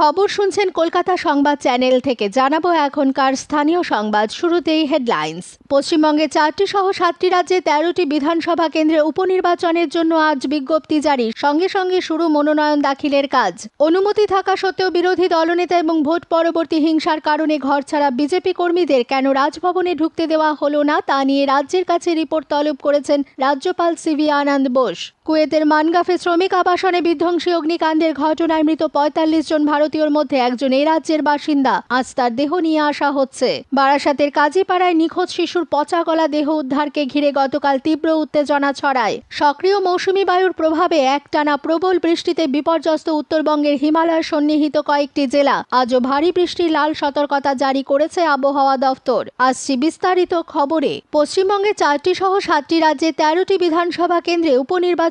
খবর শুনছেন কলকাতা সংবাদ চ্যানেল থেকে। জানাব এখনকার স্থানীয় সংবাদ, শুরুতেই হেডলাইন্স। পশ্চিমবঙ্গে চারটি সহ সাতটি রাজ্যে তেরোটি বিধানসভা কেন্দ্রে উপনির্বাচনের জন্য আজ বিজ্ঞপ্তি জারি। সঙ্গে সঙ্গে শুরু মনোনয়ন দাখিলের কাজ। অনুমতি থাকা সত্ত্বেও বিরোধী দলনেতা এবং ভোট পরবর্তী হিংসার কারণে ঘরছাড়া বিজেপি কর্মীদের কেন রাজভবনে ঢুকতে দেওয়া হলো না তা নিয়ে রাজ্যের কাছে রিপোর্ট তলব করেছেন রাজ্যপাল সিভি আনন্দ বোস। কুয়েতের মানগাফে শ্রমিক আবাসনে বিধ্বংসী অগ্নিকাণ্ডের ঘটনায় মৃত পঁয়তাল্লিশ জন ভারতীয়র মধ্যে একজন এই রাজ্যের বাসিন্দা। আজ তার দেহ নিয়ে আসা হচ্ছে। বারাসাতের কাজীপাড়ায় নিখোঁজ শিশুর পচা গলা দেহ উদ্ধারকে ঘিরে গতকাল তীব্র উত্তেজনা ছড়ায়। সক্রিয় মৌসুমী বায়ুর প্রভাবে একটানা প্রবল বৃষ্টিতে বিপর্যস্ত উত্তরবঙ্গের হিমালয় সন্নিহিত কয়েকটি জেলা। আজও ভারী বৃষ্টির লাল সতর্কতা জারি করেছে আবহাওয়া দফতর। আসছি বিস্তারিত খবরে। পশ্চিমবঙ্গে চারটি সহ সাতটি রাজ্যে তেরোটি বিধানসভা কেন্দ্রে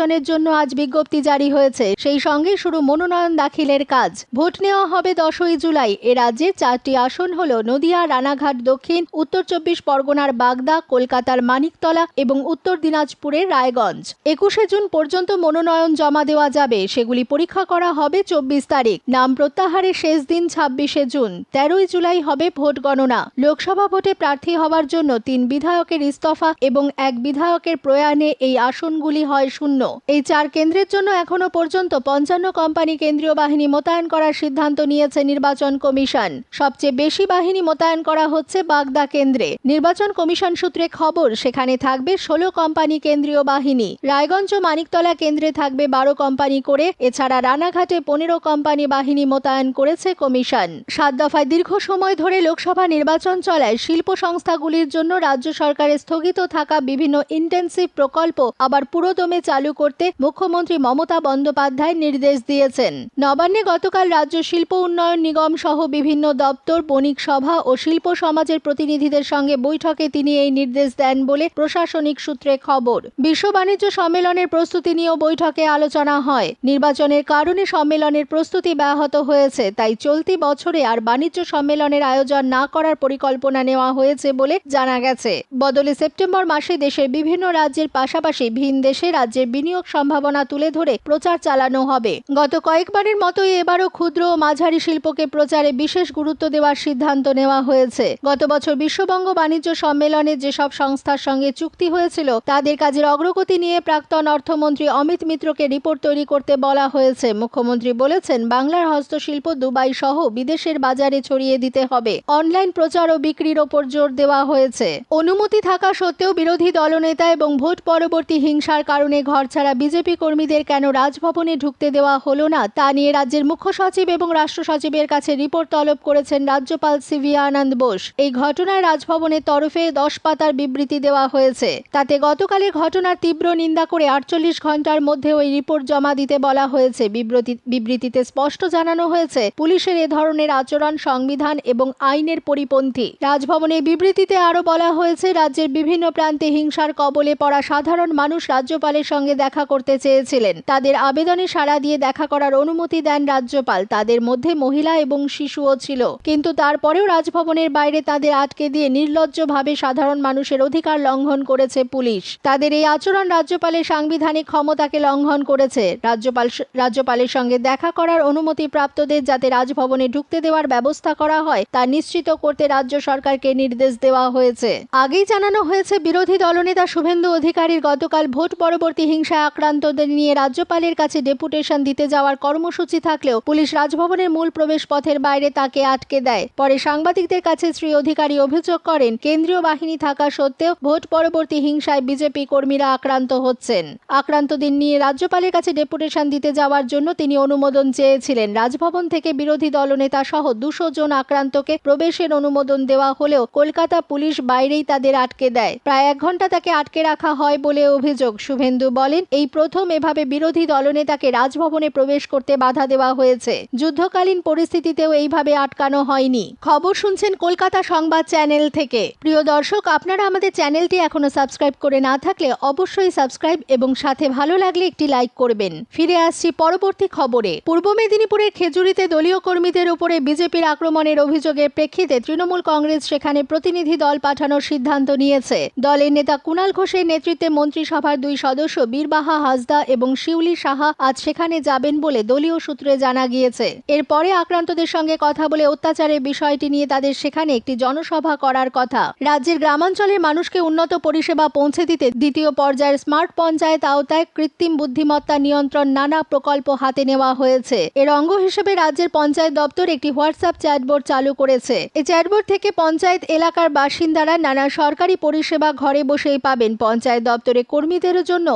উপনির্বাচনের জন্য আজ বিজ্ঞপ্তি জারি হয়েছে। সেই সঙ্গে শুরু মনোনয়ন দাখিলের কাজ। ভোট নেওয়া হবে দশই জুলাই। এ রাজ্যে চারটি আসন হল নদিয়া, রানাঘাট, দক্ষিণ, উত্তর চব্বিশ পরগনার বাগদা, কলকাতার মানিকতলা এবং উত্তর দিনাজপুরের রায়গঞ্জ। একুশে জুন পর্যন্ত মনোনয়ন জমা দেওয়া যাবে। সেগুলি পরীক্ষা করা হবে চব্বিশ তারিখ। নাম প্রত্যাহারের শেষ দিন ছাব্বিশে জুন। তেরোই জুলাই হবে ভোট গণনা। লোকসভা ভোটে প্রার্থী হওয়ার জন্য তিন বিধায়কের ইস্তফা এবং এক বিধায়কের প্রয়াণে এই আসনগুলি হয় শূন্য। এই চার কেন্দ্রের জন্য এখনও পর্যন্ত পঞ্চান্ন কোম্পানি কেন্দ্রীয় বাহিনী মোতায়েন করার সিদ্ধান্ত নিয়েছে নির্বাচন কমিশন। সবচেয়ে বেশি বাহিনী মোতায়েন করা হচ্ছে বাগদা কেন্দ্রে। নির্বাচন কমিশন সূত্রে খবর, সেখানে থাকবে ষোলো কোম্পানি কেন্দ্রীয় বাহিনী। রায়গঞ্জ মানিকতলা কেন্দ্রে থাকবে বারো কোম্পানি করে, এছাড়া রানাঘাটে পনেরো কোম্পানি বাহিনী মোতায়েন করেছে কমিশন। সাত দফায় দীর্ঘ সময় ধরে লোকসভা নির্বাচন চলায় শিল্প সংস্থাগুলির জন্য রাজ্য সরকারের স্থগিত থাকা বিভিন্ন ইন্টেন্সিভ প্রকল্প আবার পুরোদমে চালু করতে মুখ্যমন্ত্রী মমতা বন্দ্যোপাধ্যায় নির্দেশ দিয়েছেন। নবান্নে গতকাল রাজ্য শিল্প উন্নয়ন নিগম সহ বিভিন্ন দপ্তর, বণিক সভা ও শিল্প সমাজের প্রতিনিধিদের সঙ্গে বৈঠকে তিনি এই নির্দেশ দেন বলে প্রশাসনিক সূত্রে খবর। বিশ্ব বাণিজ্য সম্মেলনের প্রস্তুতি নিয়েও বৈঠকে আলোচনা হয়। নির্বাচনের কারণে সম্মেলনের প্রস্তুতি ব্যাহত হয়েছে, তাই চলতি বছরে আর বাণিজ্য সম্মেলনের আয়োজন না করার পরিকল্পনা নেওয়া হয়েছে বলে জানা গেছে। বদলে সেপ্টেম্বর মাসে দেশের বিভিন্ন রাজ্যের পাশাপাশি ভিন দেশে রাজ্যের বিনিয়োগ সম্ভাবনা তুলে ধরে প্রচার চালানো হবে। গত কয়েকবারের মতোই এবারও ক্ষুদ্র ও মাঝারি শিল্পকে প্রচারে বিশেষ গুরুত্ব দেওয়ার সিদ্ধান্ত নেওয়া হয়েছে। গত বছর বিশ্ববঙ্গ বাণিজ্য সম্মেলনে যেসব সংস্থার সঙ্গে চুক্তি হয়েছিল, তাদের কাজের অগ্রগতি নিয়ে প্রাক্তন অর্থমন্ত্রী অমিত মিত্রকে রিপোর্ট তৈরি করতে বলা হয়েছে। মুখ্যমন্ত্রী বলেছেন, বাংলার হস্তশিল্প দুবাই সহ বিদেশের বাজারে ছড়িয়ে দিতে হবে। অনলাইন প্রচার ও বিক্রির ওপর জোর দেওয়া হয়েছে। অনুমতি থাকা সত্ত্বেও বিরোধী দলনেতা এবং ভোট পরবর্তী হিংসার কারণে ঘরছাড়া বিজেপি কর্মীদের কেন রাজভবনে ঢুকতে দেওয়া হলো না, তা নিয়ে রাজ্যের মুখ্য সচিব এবং রাষ্ট্র সচিবের কাছে রিপোর্ট তলব করেছেন রাজ্যপাল সিভি আনন্দ বোস। এই ঘটনায় রাজভবনের তরফে দশ পাতার বিবৃতি দেওয়া হয়েছে। তাতে গতকালের ঘটনার তীব্র নিন্দা করে আটচল্লিশ ঘণ্টার মধ্যে ওই রিপোর্ট জমা দিতে বলা হয়েছে। বিবৃতি বিবৃতিতে স্পষ্ট জানানো হয়েছে, পুলিশের এ ধরনের আচরণ সংবিধান এবং আইনের পরিপন্থী। রাজভবনের বিবৃতিতে আরও বলা হয়েছে, রাজ্যের বিভিন্ন প্রান্তে হিংসার কবলে পড়া সাধারণ মানুষ রাজ্যপালের সঙ্গে দেখা করতে চেয়েছিলেন। তাদের আবেদনে সাড়া দিয়ে দেখা করার অনুমতি দেন রাজ্যপাল। তাদের মধ্যে মহিলা এবং শিশুও ছিল। কিন্তু তারপরেও রাজভবনের বাইরে তাদের আটকে দিয়ে নির্লজ্জভাবে সাধারণ মানুষের অধিকার লঙ্ঘন করেছে পুলিশ। তাদের এই আচরণ রাজ্যপালের সাংবিধানিক ক্ষমতাকে লঙ্ঘন করেছে। রাজ্যপাল রাজ্যপালের সঙ্গে দেখা করার অনুমতি প্রাপ্তদের যাতে রাজভবনে ঢুকতে দেওয়ার ব্যবস্থা করা হয়, তা নিশ্চিত করতে রাজ্য সরকারকে নির্দেশ দেওয়া হয়েছে। আগেই জানানো হয়েছে, বিরোধী দলনেতা শুভেন্দু অধিকারীর গতকাল ভোট পরবর্তী হিংসায় আক্রান্তদের নিয়ে রাজ্যপালের কাছে ডেপুটেশন দিতে যাওয়ার কর্মসূচি থাকলেও পুলিশ রাজভবনের মূল প্রবেশ পথের বাইরে তাকে আটকে দেয়। পরে সাংবাদিকদের কাছে শ্রী অধিকারী অভিযোগ করেন, কেন্দ্রীয় বাহিনী থাকা সত্ত্বেও ভোট পরবর্তী হিংসায় বিজেপি কর্মীরা আক্রান্ত হচ্ছেন। আক্রান্তদের নিয়ে রাজ্যপালের কাছে ডেপুটেশন দিতে যাওয়ার জন্য তিনি অনুমোদন চেয়েছিলেন। রাজভবন থেকে বিরোধী দলনেতা সহ দুশো জন আক্রান্তকে প্রবেশের অনুমোদন দেওয়া হলেও কলকাতা পুলিশ বাইরেই তাদের আটকে দেয়। প্রায় এক ঘণ্টা তাকে আটকে রাখা হয় বলে অভিযোগ। শুভেন্দু বলেন এই প্রথম এভাবে বিরোধী দলনেতাকে রাজভবনে প্রবেশ করতে বাধা দেওয়া হয়েছে। যুদ্ধকালীন পরিস্থিতিতেও এইভাবে আটকানো হয়নি। খবর শুনছেন কলকাতা সংবাদ চ্যানেল থেকে। প্রিয় দর্শক, আপনারা আমাদের চ্যানেলটি এখনও সাবস্ক্রাইব করে না থাকলে অবশ্যই সাবস্ক্রাইব এবং সাথে ভালো লাগলে একটি লাইক করবেন। ফিরে আসছি পরবর্তী খবরে। পূর্ব মেদিনীপুরের খেজুরিতে দলীয় কর্মীদের উপরে বিজেপির আক্রমণের অভিযোগের প্রেক্ষিতে তৃণমূল কংগ্রেস সেখানে প্রতিনিধি দল পাঠানোর সিদ্ধান্ত নিয়েছে। দলের নেতা কুণাল ঘোষের নেতৃত্বে মন্ত্রিসভার দুই সদস্য বীরভূম অনির্বাহা হাসদা এবং শিউলি সাহা আজ সেখানে যাবেন বলে দলীয় সূত্রে জানা গিয়েছে। এরপরে আক্রান্তদের সঙ্গে কথা বলে অত্যাচারের বিষয়টি নিয়ে তাদের সেখানে একটি জনসভা করার কথা। রাজ্যের গ্রামাঞ্চলের মানুষকে উন্নত পরিষেবা পৌঁছে দিতে দ্বিতীয় পর্যায়ের স্মার্ট পঞ্চায়েত আওতায় কৃত্রিম বুদ্ধিমত্তা নিয়ন্ত্রণ নানা প্রকল্প হাতে নেওয়া হয়েছে। এর অঙ্গ হিসেবে রাজ্যের পঞ্চায়েত দপ্তর একটি হোয়াটসঅ্যাপ চ্যাটবোর্ড চালু করেছে। এই চ্যাটবোর্ড থেকে পঞ্চায়েত এলাকার বাসিন্দারা নানা সরকারি পরিষেবা ঘরে বসেই পাবেন। পঞ্চায়েত দপ্তরে কর্মীদের জন্য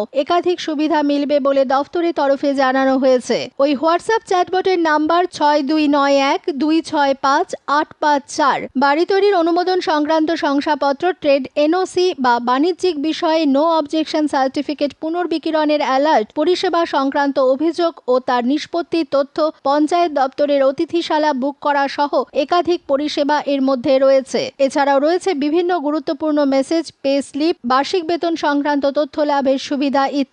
একাধিক সুবিধা মিলবে বলে দপ্তরের তরফে জানানো হয়েছে। ওই হোয়াটসঅ্যাপ চ্যাটবোর্ডের নাম্বার ছয় দুই নয় এক দুই ছয় পাঁচ আট পাঁচ চার। বাড়ি তৈরির অনুমোদন সংক্রান্ত শংসাপত্র, ট্রেড, এনওসি বা বাণিজ্যিক বিষয়ে নো অবজেকশন সার্টিফিকেট পুনর্বিকিরণের অ্যালার্ট, পরিষেবা সংক্রান্ত অভিযোগ ও তার নিষ্পত্তির তথ্য পঞ্চায়েত দপ্তরের অতিথিশালা বুক করা সহ একাধিক পরিষেবা এর মধ্যে রয়েছে। এছাড়াও রয়েছে বিভিন্ন গুরুত্বপূর্ণ মেসেজ, পে স্লিপ, বার্ষিক বেতন সংক্রান্ত তথ্য লাভের সুবিধা ইত্যাদি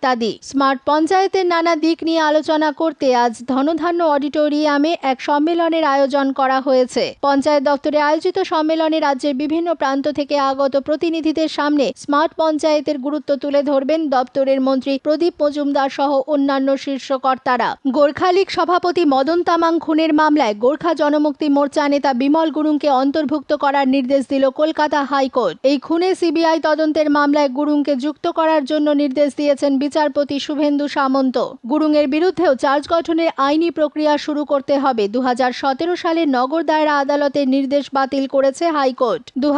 স্মার্ট পঞ্চায়েতের নানা দিক নিয়ে আলোচনা করতে আজ ধনধান্য অডিটোরিয়ামে এক সম্মেলনের আয়োজন করা হয়েছে। পঞ্চায়েত দপ্তরে আয়োজিত সম্মেলনে রাজ্যের বিভিন্ন প্রান্ত থেকে আগত প্রতিনিধিদের সামনে স্মার্ট পঞ্চায়েতের গুরুত্ব তুলে ধরবেন দপ্তরের মন্ত্রী প্রদীপ মজুমদার সহ অন্যান্য শীর্ষ কর্তারা। গোর্খালিগ সভাপতি মদন তামাং খুনের মামলায় গোর্খা জনমুক্তি মোর্চা নেতা বিমল গুরুংকে অন্তর্ভুক্ত করার নির্দেশ দিল কলকাতা হাইকোর্ট। এই খুনে সিবিআই তদন্তের মামলায় গুরুংকে যুক্ত করার জন্য নির্দেশ দিয়েছেন বিচারপতি শুভেন্দু সামন্ত। গুরুংয়ের বিরুদ্ধেও চার্জ গঠনের আইনি প্রক্রিয়া শুরু করতে হবে। দু হাজার সতেরো সালে নগর দায়রা আদালতের নির্দেশ বাতিল করেছে হাইকোর্ট। দু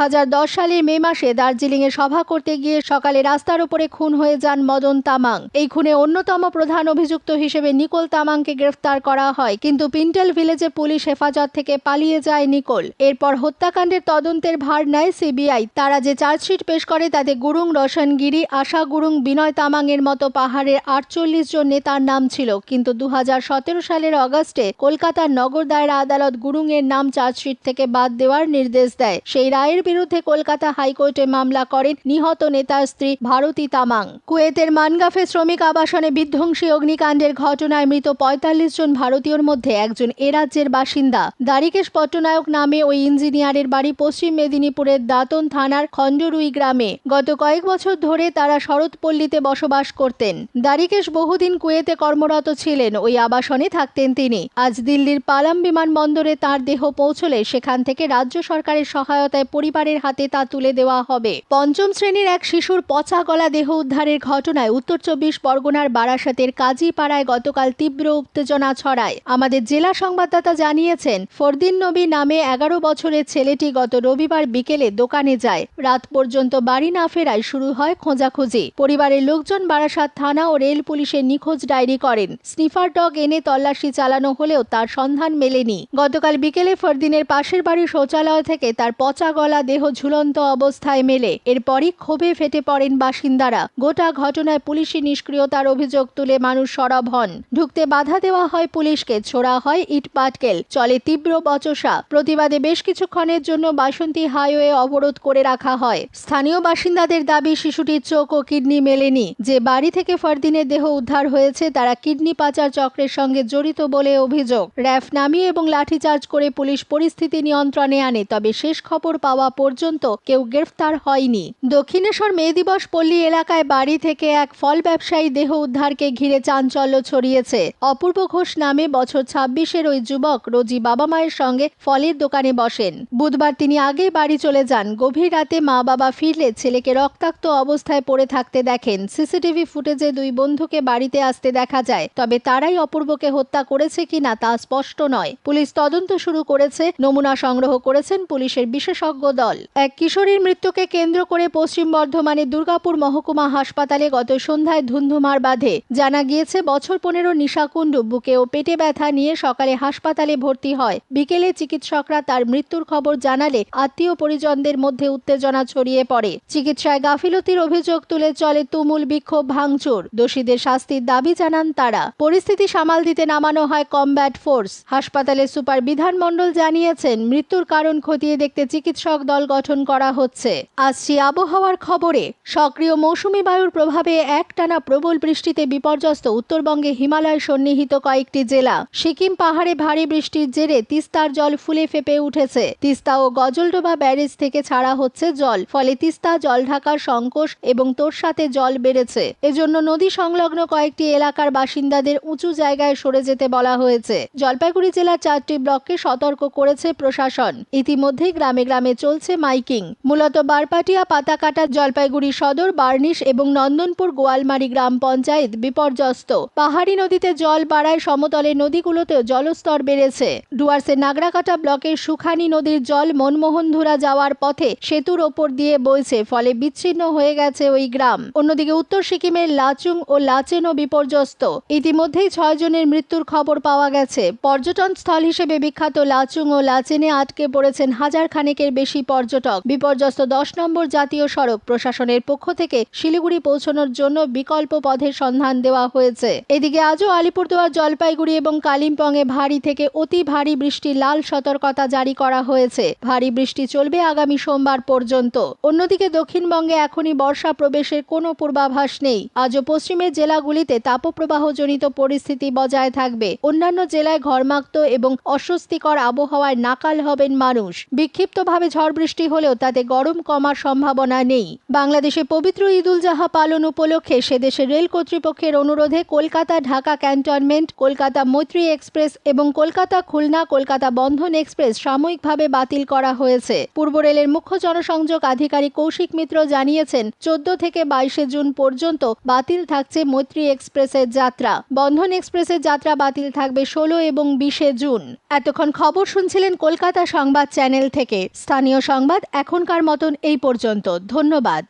সালের মে মাসে দার্জিলিংয়ে সভা করতে গিয়ে সকালে রাস্তার উপরে খুন হয়ে যান মদন তামাং। এই খুনে অন্যতম প্রধান অভিযুক্ত হিসেবে নিকোল তামাংকে গ্রেফতার করা হয়। কিন্তু পিন্টেল ভিলেজে পুলিশ হেফাজত থেকে পালিয়ে যায় নিকোল। এরপর হত্যাকাণ্ডের তদন্তের ভার নেয় সিবিআই। তারা যে চার্জশিট পেশ করে তাতে গুরুং, রোশনগিরি, আশা গুরুং, বিনয় তামাংয়ের মতো পাহাড়ের আটচল্লিশ জন নেতার নাম ছিল, কিন্তু দু হাজার সতেরো সালের অগস্টে কলকাতার নগর দায়রা আদালত গুরুং এর নাম চার্জশিট থেকে বাদ দেওয়ার নির্দেশ দেয়। সেই রায়ের বিরুদ্ধে কলকাতা হাইকোর্টে মামলা করেন নিহত নেতার স্ত্রী ভারতী তামাং। কুয়েতের মানগাফে শ্রমিক আবাসনে বিধ্বংসী অগ্নিকাণ্ডের ঘটনায় মৃত পঁয়তাল্লিশ জন ভারতীয়র মধ্যে একজন এ রাজ্যের বাসিন্দা। দ্বারিকেশ পট্টনায়ক নামে ওই ইঞ্জিনিয়ারের বাড়ি পশ্চিম মেদিনীপুরের দাতন থানার খণ্ডরুই গ্রামে। গত কয়েক বছর ধরে তারা শরৎপল্লীতে বসবাস করতেন। দ্বারিকেশ বহুদিন কুয়েতে কর্মরত ছিলেন। ওই আবাসনে থাকতেন তিনি। আজ দিল্লির পালাম বিমানবন্দরে তার দেহ পৌঁছলে সেখান থেকে রাজ্য সরকারের সহায়তায় পরিবারের হাতে তা তুলে দেওয়া হবে। পঞ্চম শ্রেণির এক শিশুর পচা গলা দেহ উদ্ধারের ঘটনায় উত্তর চব্বিশ পরগনার বারাসাতের কাজীপাড়ায় গতকাল তীব্র উত্তেজনা ছড়ায়। আমাদের জেলা সংবাদদাতা জানিয়েছেন, ফরদিন নবী নামে এগারো বছরের ছেলেটি গত রবিবার বিকেলে দোকানে যায়। রাত পর্যন্ত বাড়ি না ফেরায় শুরু হয় খোঁজাখুঁজি। পরিবারের লোকজন বারাসাত থানা ও রেল পুলিশের নিখোঁজ ডায়েরি করেন। স্নিফার ডগ এনে তল্লাশি চালানো হলেও তার সন্ধান মেলেনি। গতকাল বিকেলে ফরদিনের পাশের বাড়ির শৌচালয় থেকে তার পচা গলা দেহ ঝুলন্ত অবস্থায় মেলে। এরপরই ক্ষোভে ফেটে পড়েন বাসিন্দারা। গোটা ঘটনায় পুলিশি নিষ্ক্রিয়তার অভিযোগ তুলে মানুষ সরব হন। ঢুকতে বাধা দেওয়া হয় পুলিশকে, ছোড়া হয় ইট পাটকেল, চলে তীব্র বচসা। প্রতিবাদে বেশ কিছুক্ষণের জন্য বাসন্তী হাইওয়ে অবরোধ করে রাখা হয়। স্থানীয় বাসিন্দাদের দাবি, শিশুটির চোখ ও কিডনি মেলেনি। যে বাড়ি থেকে ফরদিনের দেহ উদ্ধার হয়েছে, তারা কিডনি পাচার চক্রের সঙ্গে জড়িত বলে অভিযোগ। র্যাফ নামিয়ে এবং লাঠিচার্জ করে পুলিশ পরিস্থিতি নিয়ন্ত্রণে আনে, তবে শেষ খবর পাওয়া পর্যন্ত কেউ গ্রেফতার হয়নি। দক্ষিণেশ্বর মে দিবস পল্লী এলাকায় বাড়ি থেকে এক ফল ব্যবসায়ী দেহ উদ্ধারকে ঘিরে চাঞ্চল্য ছড়িয়েছে। অপূর্ব ঘোষ নামে বছর ছাব্বিশের ওই যুবক রোজি বাবা মায়ের সঙ্গে ফলের দোকানে বসেন। বুধবার তিনি আগে বাড়ি চলে যান। গভীর রাতে মা বাবা ফিরলে ছেলেকে রক্তাক্ত অবস্থায় পড়ে থাকতে দেখেন। সিসিটিভি ফুটেজে দুই বন্ধুকে বাড়িতে আসতে দেখা যায়, তবে তারাই অপূর্বকে হত্যা করেছে কিনা তা স্পষ্ট নয়। পুলিশ তদন্ত শুরু করেছে, নমুনা সংগ্রহ করেছেন পুলিশের বিশেষজ্ঞ দল। এক কিশোরীর মৃত্যুকে কেন্দ্র করে পশ্চিম বর্ধমানের দুর্গাপুর মহকুমা হাসপাতালে গত সন্ধ্যায় ধুন্ধুমার বাঁধে জানা গিয়েছে, বছর পনেরো নিশাকুণ্ডু বুকে ও পেটে ব্যথা নিয়ে সকালে হাসপাতালে ভর্তি হয়। বিকেলে চিকিৎসকরা তার মৃত্যুর খবর জানালে আত্মীয় পরিজনদের মধ্যে উত্তেজনা ছড়িয়ে পড়ে। চিকিৎসায় গাফিলতির অভিযোগ তুলে চলে তুমুল বিক্ষোভ ভাঙচুর। দোষীদের শাস্তির দাবি জানান তারা। পরিস্থিতি সামাল দিতে নামানো হয় কমব্যাট ফোর্স। হাসপাতালের সুপার বিধান মণ্ডল জানিয়েছেন, মৃত্যুর কারণ খতিয়ে দেখতে চিকিৎসক দল গঠন করা হচ্ছে। আসছি আবহাওয়ার খবরে। সক্রিয় মৌসুমি বায়ুর প্রভাবে একটানা প্রবল বৃষ্টিতে বিপর্যস্ত উত্তরবঙ্গে হিমালয় সন্নিহিত কয়েকটি জেলা। সিকিম পাহাড়ে ভারী বৃষ্টির জেরে তিস্তার জল ফুলে ফেপে উঠেছে। তিস্তা ও গজলডোবা ব্যারেজ থেকে ছাড়া হচ্ছে জল, ফলে তিস্তা জলঢাকার সংকোষ এবং তোর সাথে জল বেড়েছে। এ সেজন্য নদী সংলগ্ন কয়েকটি এলাকার বাসিন্দাদের উঁচু জায়গায় সরে যেতে বলা হয়েছে। জলপাইগুড়ি জেলার চারটি ব্লককে সতর্ক করেছে প্রশাসন। ইতিমধ্যেই গ্রামে গ্রামে চলছে মাইকিং। মূলত বারপাটিয়া, পাতাকাটা, জলপাইগুড়ি সদর, বার্নিশ এবং নন্দনপুর গোয়ালমারি গ্রাম পঞ্চায়েত বিপর্যস্ত। পাহাড়ি নদীতে জল বাড়ায় সমতলের নদীগুলোতেও জলস্তর বেড়েছে। ডুয়ার্সের নাগরাকাটা ব্লকের সুখানি নদীর জল মনমোহনধুরা যাওয়ার পথে সেতুর ওপর দিয়ে বইছে, ফলে বিচ্ছিন্ন হয়ে গেছে ওই গ্রাম। অন্যদিকে উত্তর সিকিমের লাচুং ও লাচেনও বিপর্যস্ত। ইতিমধ্যেই ছয় জনের মৃত্যুর খবর পাওয়া গেছে। পর্যটন স্থল হিসেবে বিখ্যাত লাচুং ও লাচেনে আটকে পড়েছেন হাজার খানেকের বেশি পর্যটক। বিপর্যস্ত দশ নম্বর জাতীয় সড়ক প্রশাসনের পক্ষ থেকে শিলিগুড়ি পৌঁছানোর জন্য বিকল্প পথের সন্ধান দেওয়া হয়েছে। এদিকে আজও আলিপুরদুয়ার, জলপাইগুড়ি এবং কালিম্পংয়ে ভারী থেকে অতি ভারী বৃষ্টি লাল সতর্কতা জারি করা হয়েছে। ভারী বৃষ্টি চলবে আগামী সোমবার পর্যন্ত। অন্যদিকে দক্ষিণবঙ্গে এখনই বর্ষা প্রবেশের কোনো পূর্বাভাস নেই। আজও পশ্চিমের জেলাগুলিতে তাপপ্রবাহজনিত পরিস্থিতি বজায় থাকবে। অন্যান্য জেলায় ঘর্মাক্ত এবং অস্বস্তিকর আবহাওয়ায় নাকাল হবেন মানুষ। বিক্ষিপ্তভাবে ঝড় বৃষ্টি হলেও তাতে গরম কমার সম্ভাবনা নেই। বাংলাদেশে পবিত্র ঈদ উল জাহা পালন উপলক্ষে সেদেশের রেল কর্তৃপক্ষের অনুরোধে কলকাতা ঢাকা ক্যান্টনমেন্ট, কলকাতা মৈত্রী এক্সপ্রেস এবং কলকাতা খুলনা, কলকাতা বন্ধন এক্সপ্রেস সাময়িকভাবে বাতিল করা হয়েছে। পূর্ব রেলের মুখ্য জনসংযোগ আধিকারিক কৌশিক মিত্র জানিয়েছেন, চোদ্দ থেকে বাইশে জুন পর্যন্ত বাতিল থাকছে মৈত্রী এক্সপ্রেসের যাত্রা। বন্ধন এক্সপ্রেসের যাত্রা বাতিল থাকবে ষোলো এবং বিশে জুন। এতক্ষণ খবর শুনছিলেন কলকাতা সংবাদ চ্যানেল থেকে। স্থানীয় সংবাদ এখনকার মতন এই পর্যন্ত। ধন্যবাদ।